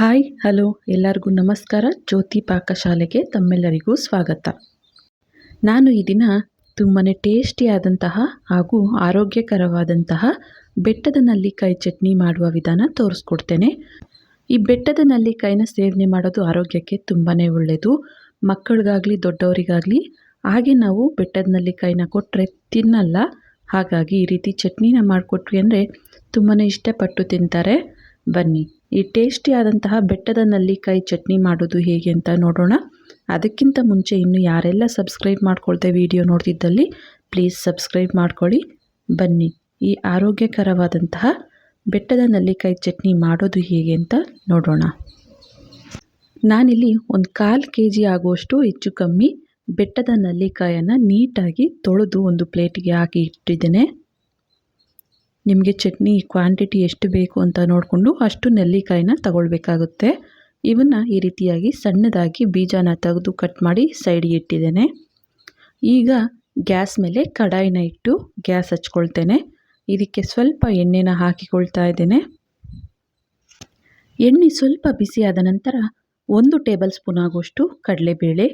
Hi hello ಎಲ್ಲರಿಗೂ ನಮಸ್ಕಾರ. ಜ್ಯೋತಿ ಪಾಕಶಾಲೆಗೆ ತಮ್ಮೆಲ್ಲರಿಗೂ ಸ್ವಾಗತ. ನಾನು ಈ ದಿನ ತುಂಬಾ ಟೇಸ್ಟಿಯಾದಂತಹ ಹಾಗೂ ಆರೋಗ್ಯಕರವಾದಂತಹ ಬೆಟ್ಟದ ನಲ್ಲಿಕಾಯಿ ಚಟ್ನಿ ಮಾಡುವ ವಿಧಾನ ತೋರಿಸ್ಕೊಡ್ತೇನೆ. ಈ ಬೆಟ್ಟದ ನಲ್ಲಿಕಾಯಿನ ಸೇವನೆ ಮಾಡೋದು ಆರೋಗ್ಯಕ್ಕೆ ತುಂಬಾ ಒಳ್ಳೆಯದು ಮಕ್ಕಳಿಗಾಗಲಿ, ದೊಡ್ಡವರಿಗಾಗಲಿ, ಹಾಗೆ ನಾವು ಬೆಟ್ಟದ ನಲ್ಲಿಕಾಯಿನ ಕೊಟ್ಟರೆ ತಿನ್ನಲ್ಲ. ಹಾಗಾಗಿ ಈ ರೀತಿ ಚಟ್ನಿನ ಮಾಡಿಕೊಟ್ವಿ ಅಂದರೆ ತುಂಬಾ ಇಷ್ಟಪಟ್ಟು ತಿಂತಾರೆ. ಬನ್ನಿ. ಈ ಟೇಸ್ಟಿಯಾದಂತಹ ಬೆಟ್ಟದ ನಲ್ಲಿಕಾಯಿ ಚಟ್ನಿ ಮಾಡೋದು ಹೇಗೆ ಅಂತ ನೋಡೋಣ. ಅದಕ್ಕಿಂತ ಮುಂಚೆ ಇನ್ನು ಯಾರೆಲ್ಲ ಸಬ್ಸ್ಕ್ರೈಬ್ ಮಾಡ್ಕೊಳ್ತೆ ವಿಡಿಯೋ ನೋಡ್ತಿದ್ದಲ್ಲಿ, ಪ್ಲೀಸ್ ಸಬ್ಸ್ಕ್ರೈಬ್ ಮಾಡ್ಕೊಳ್ಳಿ. ಬನ್ನಿ, ಈ ಆರೋಗ್ಯಕರವಾದಂತಹ ಬೆಟ್ಟದ ನಲ್ಲಿಕಾಯಿ ಚಟ್ನಿ ಮಾಡೋದು ಹೇಗೆ ಅಂತ ನೋಡೋಣ. ನಾನಿಲ್ಲಿ ಒಂದು ಕಾಲು ಕೆ ಜಿ ಆಗುವಷ್ಟು ಹೆಚ್ಚು ಕಮ್ಮಿ ಬೆಟ್ಟದ ನಲ್ಲಿಕಾಯನ್ನು ನೀಟಾಗಿ ತೊಳೆದು ಒಂದು ಪ್ಲೇಟಿಗೆ ಹಾಕಿ ಇಟ್ಟಿದ್ದೇನೆ. ನಿಮಗೆ ಚಟ್ನಿ ಕ್ವಾಂಟಿಟಿ ಎಷ್ಟು ಬೇಕು ಅಂತ ನೋಡಿಕೊಂಡು ಅಷ್ಟು ನೆಲ್ಲಿಕಾಯಿನ ತಗೊಳ್ಬೇಕಾಗುತ್ತೆ. ಇವನ್ನು ಈ ರೀತಿಯಾಗಿ ಸಣ್ಣದಾಗಿ ಬೀಜನ ತೆಗೆದು ಕಟ್ ಮಾಡಿ ಸೈಡಿಗೆ ಇಟ್ಟಿದ್ದೇನೆ. ಈಗ ಗ್ಯಾಸ್ ಮೇಲೆ ಕಡಾಯಿನ ಇಟ್ಟು ಗ್ಯಾಸ್ ಹಚ್ಕೊಳ್ತೇನೆ. ಇದಕ್ಕೆ ಸ್ವಲ್ಪ ಎಣ್ಣೆನ ಹಾಕಿಕೊಳ್ತಾ ಇದ್ದೇನೆ. ಎಣ್ಣೆ ಸ್ವಲ್ಪ ಬಿಸಿಯಾದ ನಂತರ ಒಂದು ಟೇಬಲ್ ಸ್ಪೂನ್ ಆಗುವಷ್ಟು ಕಡಲೆಬೇಳೆ,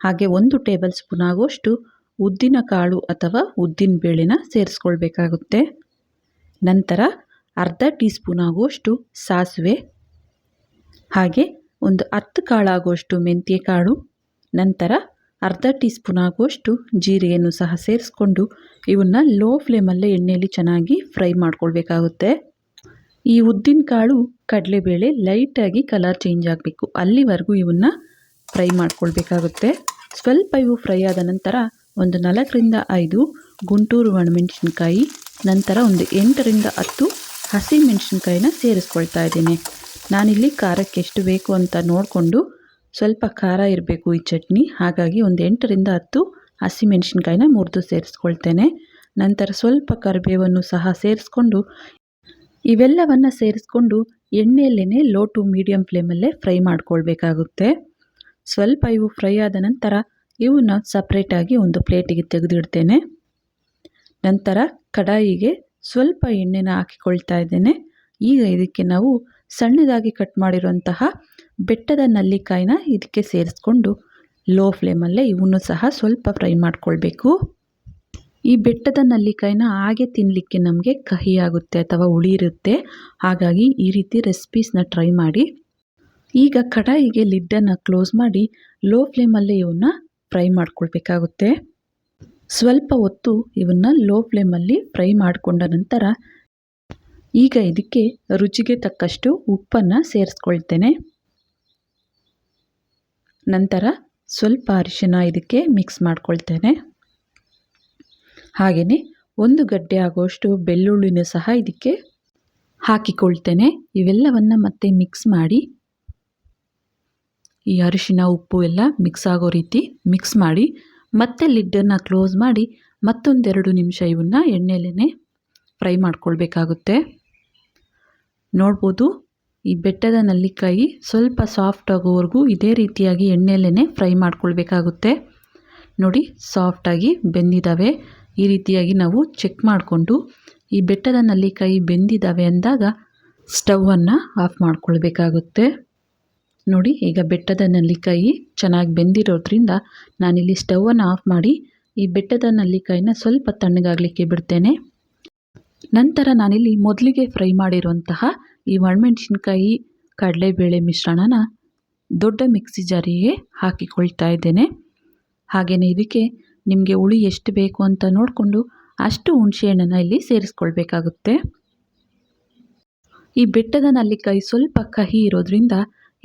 ಹಾಗೆ ಒಂದು ಟೇಬಲ್ ಸ್ಪೂನ್ ಆಗುವಷ್ಟು ಉದ್ದಿನ ಕಾಳು ಅಥವಾ ಉದ್ದಿನ ಬೇಳೆನ ಸೇರಿಸ್ಕೊಳ್ಬೇಕಾಗುತ್ತೆ. ನಂತರ ಅರ್ಧ ಟೀ ಸ್ಪೂನ್ ಆಗುವಷ್ಟು ಸಾಸಿವೆ, ಹಾಗೆ ಒಂದು ಅರ್ಧ ಕಾಳಾಗುವಷ್ಟು ಮೆಂತ್ಯ ಕಾಳು ನಂತರ ಅರ್ಧ ಟೀ ಸ್ಪೂನ್ ಆಗುವಷ್ಟು ಜೀರಿಗೆಯನ್ನು ಸಹ ಸೇರಿಸ್ಕೊಂಡು ಇವನ್ನ ಲೋ ಫ್ಲೇಮಲ್ಲೇ ಎಣ್ಣೆಯಲ್ಲಿ ಚೆನ್ನಾಗಿ ಫ್ರೈ ಮಾಡ್ಕೊಳ್ಬೇಕಾಗುತ್ತೆ. ಈ ಉದ್ದಿನ ಕಾಳು ಕಡಲೆಬೇಳೆ ಲೈಟಾಗಿ ಕಲರ್ ಚೇಂಜ್ ಆಗಬೇಕು. ಅಲ್ಲಿವರೆಗೂ ಇವನ್ನ ಫ್ರೈ ಮಾಡ್ಕೊಳ್ಬೇಕಾಗುತ್ತೆ. ಸ್ವಲ್ಪ ಇವು ಫ್ರೈ ಆದ ನಂತರ ಒಂದು ನಾಲ್ಕರಿಂದ ಐದು ಗುಂಟೂರು ಒಣಮೆಣಸಿನ್ಕಾಯಿ ನಂತರ ಒಂದು ಎಂಟರಿಂದ ಹತ್ತು ಹಸಿ ಮೆಣಸಿನ್ಕಾಯಿನ ಸೇರಿಸ್ಕೊಳ್ತಾ ಇದ್ದೀನಿ. ನಾನಿಲ್ಲಿ ಖಾರಕ್ಕೆ ಎಷ್ಟು ಬೇಕು ಅಂತ ನೋಡಿಕೊಂಡು ಸ್ವಲ್ಪ ಖಾರ ಇರಬೇಕು ಈ ಚಟ್ನಿ. ಹಾಗಾಗಿ ಒಂದು ಎಂಟರಿಂದ ಹತ್ತು ಹಸಿ ಮೆಣಸಿನ್ಕಾಯಿನ ಮುರಿದು ಸೇರಿಸ್ಕೊಳ್ತೇನೆ. ನಂತರ ಸ್ವಲ್ಪ ಕರಿಬೇವನ್ನು ಸಹ ಸೇರಿಸ್ಕೊಂಡು ಇವೆಲ್ಲವನ್ನು ಸೇರಿಸ್ಕೊಂಡು ಎಣ್ಣೆಯಲ್ಲೇ ಲೋ ಟು ಮೀಡಿಯಮ್ ಫ್ಲೇಮಲ್ಲೇ ಫ್ರೈ ಮಾಡ್ಕೊಳ್ಬೇಕಾಗುತ್ತೆ. ಸ್ವಲ್ಪ ಇವು ಫ್ರೈ ಆದ ನಂತರ ಇವನ್ನ ಸಪ್ರೇಟಾಗಿ ಒಂದು ಪ್ಲೇಟಿಗೆ ತೆಗೆದಿಡ್ತೇನೆ. ನಂತರ ಕಡಾಯಿಗೆ ಸ್ವಲ್ಪ ಎಣ್ಣೆನ ಹಾಕಿಕೊಳ್ತಾ ಇದ್ದೇನೆ. ಈಗ ಇದಕ್ಕೆ ನಾವು ಸಣ್ಣದಾಗಿ ಕಟ್ ಮಾಡಿರುವಂತಹ ಬೆಟ್ಟದ ನಲ್ಲಿಕಾಯಿನ ಇದಕ್ಕೆ ಸೇರಿಸ್ಕೊಂಡು ಲೋ ಫ್ಲೇಮಲ್ಲೇ ಇವನ್ನು ಸಹ ಸ್ವಲ್ಪ ಫ್ರೈ ಮಾಡ್ಕೊಳ್ಬೇಕು. ಈ ಬೆಟ್ಟದ ನಲ್ಲಿಕಾಯಿನ ಹಾಗೆ ತಿನ್ನಲಿಕ್ಕೆ ನಮಗೆ ಕಹಿ ಆಗುತ್ತೆ ಅಥವಾ ಹುಳಿ ಇರುತ್ತೆ ಹಾಗಾಗಿ ಈ ರೀತಿ ರೆಸಿಪೀಸ್ನ ಟ್ರೈ ಮಾಡಿ. ಈಗ ಕಡಾಯಿಗೆ ಲಿಡ್ಡನ್ನು ಕ್ಲೋಸ್ ಮಾಡಿ ಲೋ ಫ್ಲೇಮಲ್ಲೇ ಇವನ್ನ ಫ್ರೈ ಮಾಡ್ಕೊಳ್ಬೇಕಾಗುತ್ತೆ. ಸ್ವಲ್ಪ ಹೊತ್ತು ಇವನ್ನ ಲೋ ಫ್ಲೇಮಲ್ಲಿ ಫ್ರೈ ಮಾಡಿಕೊಂಡ ನಂತರ ಈಗ ಇದಕ್ಕೆ ರುಚಿಗೆ ತಕ್ಕಷ್ಟು ಉಪ್ಪನ್ನು ಸೇರಿಸ್ಕೊಳ್ತೇನೆ. ನಂತರ ಸ್ವಲ್ಪ ಅರಿಶಿನ ಇದಕ್ಕೆ ಮಿಕ್ಸ್ ಮಾಡ್ಕೊಳ್ತೇನೆ. ಹಾಗೆಯೇ ಒಂದು ಗಡ್ಡೆ ಆಗುವಷ್ಟು ಬೆಳ್ಳುಳ್ಳಿನ ಸಹ ಇದಕ್ಕೆ ಹಾಕಿಕೊಳ್ತೇನೆ. ಇವೆಲ್ಲವನ್ನು ಮತ್ತೆ ಮಿಕ್ಸ್ ಮಾಡಿ ಈ ಅರಿಶಿನ, ಉಪ್ಪು ಎಲ್ಲ ಮಿಕ್ಸ್ ಆಗೋ ರೀತಿ ಮಿಕ್ಸ್ ಮಾಡಿ ಮತ್ತೆ ಲಿಡ್ಡನ್ನು ಕ್ಲೋಸ್ ಮಾಡಿ ಮತ್ತೊಂದೆರಡು ನಿಮಿಷ ಇವನ್ನ ಎಣ್ಣೆಲೇ ಫ್ರೈ ಮಾಡ್ಕೊಳ್ಬೇಕಾಗುತ್ತೆ. ನೋಡ್ಬೋದು, ಈ ಬೆಟ್ಟದ ನಲ್ಲಿಕಾಯಿ ಸ್ವಲ್ಪ ಸಾಫ್ಟ್ ಆಗೋವರೆಗೂ ಇದೇ ರೀತಿಯಾಗಿ ಎಣ್ಣೆಲೇ ಫ್ರೈ ಮಾಡ್ಕೊಳ್ಬೇಕಾಗುತ್ತೆ. ನೋಡಿ ಸಾಫ್ಟಾಗಿ ಬೆಂದಿದ್ದಾವೆ ಈ ರೀತಿಯಾಗಿ ನಾವು ಚೆಕ್ ಮಾಡಿಕೊಂಡು ಈ ಬೆಟ್ಟದ ನಲ್ಲಿಕಾಯಿ ಬೆಂದಿದ್ದಾವೆ ಅಂದಾಗ ಸ್ಟವನ್ನು ಆಫ್ ಮಾಡ್ಕೊಳ್ಬೇಕಾಗುತ್ತೆ. ನೋಡಿ, ಈಗ ಬೆಟ್ಟದ ನೆಲ್ಲಿಕಾಯಿ ಚೆನ್ನಾಗಿ ಬೆಂದಿರೋದ್ರಿಂದ ನಾನಿಲ್ಲಿ ಸ್ಟವನ್ನು ಆಫ್ ಮಾಡಿ ಈ ಬೆಟ್ಟದ ನೆಲ್ಲಿಕಾಯಿನ ಸ್ವಲ್ಪ ತಣ್ಣಗಾಗಲಿಕ್ಕೆ ಬಿಡ್ತೇನೆ. ನಂತರ ನಾನಿಲ್ಲಿ ಮೊದಲಿಗೆ ಫ್ರೈ ಮಾಡಿರುವಂತಹ ಈ ಒಣಮೆಣಸಿನ್ಕಾಯಿ ಕಡಲೆಬೇಳೆ ಮಿಶ್ರಣನ ದೊಡ್ಡ ಮಿಕ್ಸಿ ಜಾರಿಗೆ ಹಾಕಿಕೊಳ್ತಾ ಇದ್ದೇನೆ. ಹಾಗೆಯೇ ಇದಕ್ಕೆ ನಿಮಗೆ ಹುಳಿ ಎಷ್ಟು ಬೇಕು ಅಂತ ನೋಡಿಕೊಂಡು ಅಷ್ಟು ಹುಣಸೆಹಣ್ಣನ್ನು ಇಲ್ಲಿ ಸೇರಿಸ್ಕೊಳ್ಬೇಕಾಗುತ್ತೆ. ಈ ಬೆಟ್ಟದ ನಲ್ಲಿಕಾಯಿ ಸ್ವಲ್ಪ ಕಹಿ ಇರೋದ್ರಿಂದ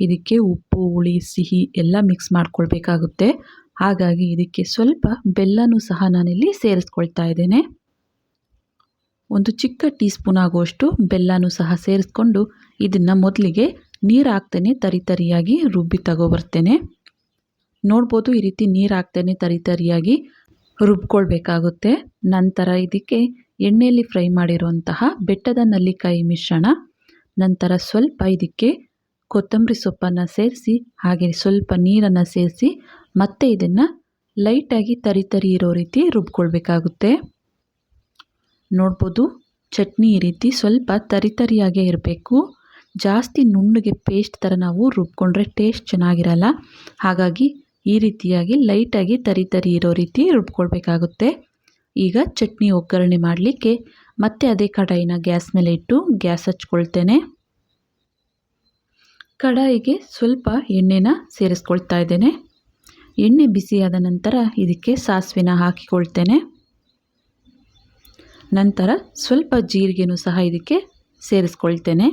ಇದಕ್ಕೆ ಉಪ್ಪು, ಹುಳಿ, ಸಿಹಿ ಎಲ್ಲ ಮಿಕ್ಸ್ ಮಾಡ್ಕೊಳ್ಬೇಕಾಗುತ್ತೆ. ಹಾಗಾಗಿ ಇದಕ್ಕೆ ಸ್ವಲ್ಪ ಬೆಲ್ಲನೂ ಸಹ ನಾನಿಲ್ಲಿ ಸೇರಿಸ್ಕೊಳ್ತಾ ಇದ್ದೇನೆ. ಒಂದು ಚಿಕ್ಕ ಟೀ ಸ್ಪೂನ್ ಆಗುವಷ್ಟು ಬೆಲ್ಲನೂ ಸಹ ಸೇರಿಸ್ಕೊಂಡು ಇದನ್ನು ಮೊದಲಿಗೆ ನೀರು ಹಾಕ್ತೇನೆ ತರಿ ತರಿಯಾಗಿ ರುಬ್ಬಿ ತಗೋಬರ್ತೇನೆ. ನೋಡ್ಬೋದು ಈ ರೀತಿ ನೀರು ಹಾಕ್ತೇನೆ ತರಿ ತರಿಯಾಗಿ ರುಬ್ಕೊಳ್ಬೇಕಾಗುತ್ತೆ. ನಂತರ ಇದಕ್ಕೆ ಎಣ್ಣೆಯಲ್ಲಿ ಫ್ರೈ ಮಾಡಿರುವಂತಹ ಬೆಟ್ಟದ ನಲ್ಲಿಕಾಯಿ ಮಿಶ್ರಣ, ನಂತರ ಸ್ವಲ್ಪ ಇದಕ್ಕೆ ಕೊತ್ತಂಬರಿ ಸೊಪ್ಪನ್ನು ಸೇರಿಸಿ, ಹಾಗೆ ಸ್ವಲ್ಪ ನೀರನ್ನು ಸೇರಿಸಿ, ಮತ್ತೆ ಇದನ್ನು ಲೈಟಾಗಿ ತರಿ ತರಿ ಇರೋ ರೀತಿ ರುಬ್ಕೊಳ್ಬೇಕಾಗುತ್ತೆ. ನೋಡ್ಬೋದು, ಚಟ್ನಿ ಈ ರೀತಿ ಸ್ವಲ್ಪ ತರಿ ತರಿಯಾಗೇ ಇರಬೇಕು. ಜಾಸ್ತಿ ನುಣ್ಣಗೆ ಪೇಸ್ಟ್ ಥರ ನಾವು ರುಬ್ಕೊಂಡ್ರೆ ಟೇಸ್ಟ್ ಚೆನ್ನಾಗಿರಲ್ಲ. ಹಾಗಾಗಿ ಈ ರೀತಿಯಾಗಿ ಲೈಟಾಗಿ ತರಿ ತರಿ ಇರೋ ರೀತಿ ರುಬ್ಕೊಳ್ಬೇಕಾಗುತ್ತೆ. ಈಗ ಚಟ್ನಿ ಒಗ್ಗರಣೆ ಮಾಡಲಿಕ್ಕೆ ಮತ್ತೆ ಅದೇ ಕಡಾಯಿನ ಗ್ಯಾಸ್ ಮೇಲೆ ಇಟ್ಟು ಗ್ಯಾಸ್ ಹಚ್ಕೊಳ್ತೇನೆ. ಕಡಾಯಿಗೆ ಸ್ವಲ್ಪ ಎಣ್ಣೆನ ಸೇರಿಸ್ಕೊಳ್ತಾ ಇದ್ದೇನೆ. ಎಣ್ಣೆ ಬಿಸಿಯಾದ ನಂತರ ಇದಕ್ಕೆ ಸಾಸಿವೆನ ಹಾಕಿಕೊಳ್ತೇನೆ. ನಂತರ ಸ್ವಲ್ಪ ಜೀರಿಗೆನೂ ಸಹ ಇದಕ್ಕೆ ಸೇರಿಸ್ಕೊಳ್ತೇನೆ.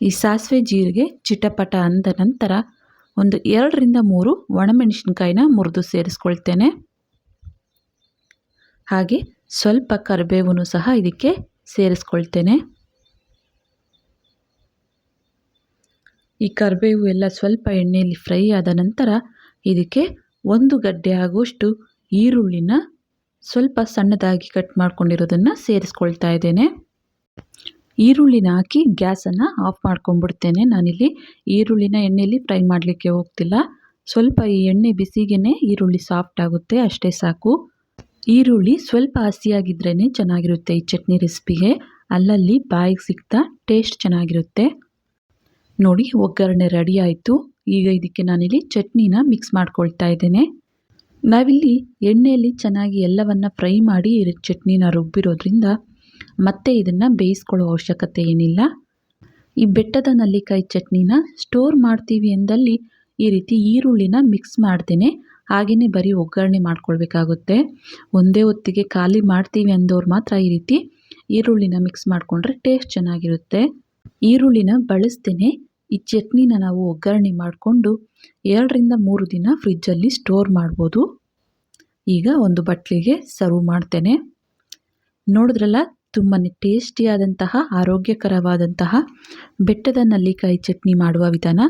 ಈ ಸಾಸಿವೆ ಜೀರಿಗೆ ಚಿಟಪಟ ಅಂದ ನಂತರ ಒಂದು ಎರಡರಿಂದ ಮೂರು ಒಣಮೆಣಸಿನ್ಕಾಯಿನ ಮುರಿದು ಸೇರಿಸ್ಕೊಳ್ತೇನೆ. ಹಾಗೆ ಸ್ವಲ್ಪ ಕರಿಬೇವನ್ನು ಸಹ ಇದಕ್ಕೆ ಸೇರಿಸ್ಕೊಳ್ತೇನೆ. ಈ ಕರಿಬೇವು ಎಲ್ಲ ಸ್ವಲ್ಪ ಎಣ್ಣೆಯಲ್ಲಿ ಫ್ರೈ ಆದ ನಂತರ ಇದಕ್ಕೆ ಒಂದು ಗಡ್ಡೆ ಆಗುವಷ್ಟು ಈರುಳ್ಳಿನ ಸ್ವಲ್ಪ ಸಣ್ಣದಾಗಿ ಕಟ್ ಮಾಡ್ಕೊಂಡಿರೋದನ್ನು ಸೇರಿಸ್ಕೊಳ್ತಾ ಇದ್ದೇನೆ. ಈರುಳ್ಳಿನ ಹಾಕಿ ಗ್ಯಾಸನ್ನು ಆಫ್ ಮಾಡ್ಕೊಂಡ್ಬಿಡ್ತೇನೆ. ನಾನಿಲ್ಲಿ ಈರುಳ್ಳಿನ ಎಣ್ಣೆಯಲ್ಲಿ ಫ್ರೈ ಮಾಡಲಿಕ್ಕೆ ಹೋಗ್ತಿಲ್ಲ. ಸ್ವಲ್ಪ ಈ ಎಣ್ಣೆ ಬಿಸಿಗೇ ಈರುಳ್ಳಿ ಸಾಫ್ಟ್ ಆಗುತ್ತೆ, ಅಷ್ಟೇ ಸಾಕು. ಈರುಳ್ಳಿ ಸ್ವಲ್ಪ ಹಸಿಯಾಗಿದ್ರೇ ಚೆನ್ನಾಗಿರುತ್ತೆ ಈ ಚಟ್ನಿ ರೆಸಿಪಿಗೆ. ಅಲ್ಲಲ್ಲಿ ಬಾಯಿಗೆ ಸಿಗ್ತಾ ಟೇಸ್ಟ್ ಚೆನ್ನಾಗಿರುತ್ತೆ. ನೋಡಿ, ಒಗ್ಗರಣೆ ರೆಡಿ ಆಯಿತು. ಈಗ ಇದಕ್ಕೆ ನಾನಿಲ್ಲಿ ಚಟ್ನಿನ ಮಿಕ್ಸ್ ಮಾಡ್ಕೊಳ್ತಾ ಇದ್ದೇನೆ. ನಾವಿಲ್ಲಿ ಎಣ್ಣೆಯಲ್ಲಿ ಚೆನ್ನಾಗಿ ಎಲ್ಲವನ್ನು ಫ್ರೈ ಮಾಡಿ ಚಟ್ನಿನ ರುಬ್ಬಿರೋದ್ರಿಂದ ಮತ್ತೆ ಇದನ್ನು ಬೇಯಿಸ್ಕೊಳ್ಳೋ ಅವಶ್ಯಕತೆ ಏನಿಲ್ಲ. ಈ ಬೆಟ್ಟದ ನಲ್ಲಿಕಾಯಿ ಚಟ್ನಿನ ಸ್ಟೋರ್ ಮಾಡ್ತೀವಿ ಎಂದಲ್ಲಿ ಈ ರೀತಿ ಈರುಳ್ಳಿನ ಮಿಕ್ಸ್ ಮಾಡ್ತೇನೆ. ಹಾಗೆಯೇ ಬರೀ ಒಗ್ಗರಣೆ ಮಾಡ್ಕೊಳ್ಬೇಕಾಗುತ್ತೆ. ಒಂದೇ ಹೊತ್ತಿಗೆ ಖಾಲಿ ಮಾಡ್ತೀವಿ ಅಂದವ್ರು ಮಾತ್ರ ಈ ರೀತಿ ಈರುಳ್ಳಿನ ಮಿಕ್ಸ್ ಮಾಡಿಕೊಂಡ್ರೆ ಟೇಸ್ಟ್ ಚೆನ್ನಾಗಿರುತ್ತೆ. ಈರುಳ್ಳಿನ ಬಳಸ್ದೇನೆ ಈ ಚಟ್ನಿನ ನಾವು ಒಗ್ಗರಣೆ ಮಾಡಿಕೊಂಡು ಎರಡರಿಂದ ಮೂರು ದಿನ ಫ್ರಿಜ್ಜಲ್ಲಿ ಸ್ಟೋರ್ ಮಾಡ್ಬೋದು. ಈಗ ಒಂದು ಬಟ್ಲಿಗೆ ಸರ್ವ್ ಮಾಡ್ತೇನೆ. ನೋಡಿದ್ರಲ್ಲ ತುಂಬಾ ಟೇಸ್ಟಿಯಾದಂತಹ, ಆರೋಗ್ಯಕರವಾದಂತಹ ಬೆಟ್ಟದ ನಲ್ಲಿಕಾಯಿ ಚಟ್ನಿ ಮಾಡುವ ವಿಧಾನ.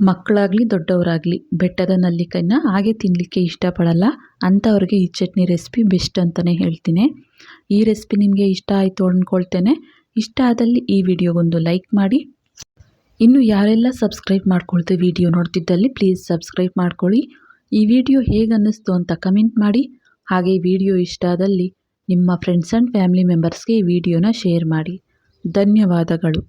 ಮಕ್ಕಳಾಗಲಿ, ದೊಡ್ಡವರಾಗಲಿ ಬೆಟ್ಟದ ನಲ್ಲಿಕಾಯಿನ ಹಾಗೆ ತಿನ್ನಲಿಕ್ಕೆ ಇಷ್ಟಪಡಲ್ಲ. ಅಂಥವ್ರಿಗೆ ಈ ಚಟ್ನಿ ರೆಸಿಪಿ ಬೆಸ್ಟ್ ಅಂತಲೇ ಹೇಳ್ತೀನಿ. ಈ ರೆಸಿಪಿ ನಿಮಗೆ ಇಷ್ಟ ಆಯಿತು ಅಂದ್ಕೊಳ್ತೇನೆ. ಇಷ್ಟ ಆದಲ್ಲಿ ಈ ವಿಡಿಯೋಗೊಂದು ಲೈಕ್ ಮಾಡಿ. ಇನ್ನು ಯಾರೆಲ್ಲ ಸಬ್ಸ್ಕ್ರೈಬ್ ಮಾಡ್ಕೊಳ್ತೀವಿ ವಿಡಿಯೋ ನೋಡ್ತಿದ್ದಲ್ಲಿ ಪ್ಲೀಸ್ ಸಬ್ಸ್ಕ್ರೈಬ್ ಮಾಡ್ಕೊಳ್ಳಿ. ಈ ವಿಡಿಯೋ ಹೇಗೆ ಅನ್ನಿಸ್ತು ಅಂತ ಕಮೆಂಟ್ ಮಾಡಿ. ಹಾಗೆ ವಿಡಿಯೋ ಇಷ್ಟ ಆದಲ್ಲಿ ನಿಮ್ಮ ಫ್ರೆಂಡ್ಸ್ ಆ್ಯಂಡ್ ಫ್ಯಾಮಿಲಿ ಮೆಂಬರ್ಸ್ಗೆ ಈ ವಿಡಿಯೋನ ಶೇರ್ ಮಾಡಿ. ಧನ್ಯವಾದಗಳು.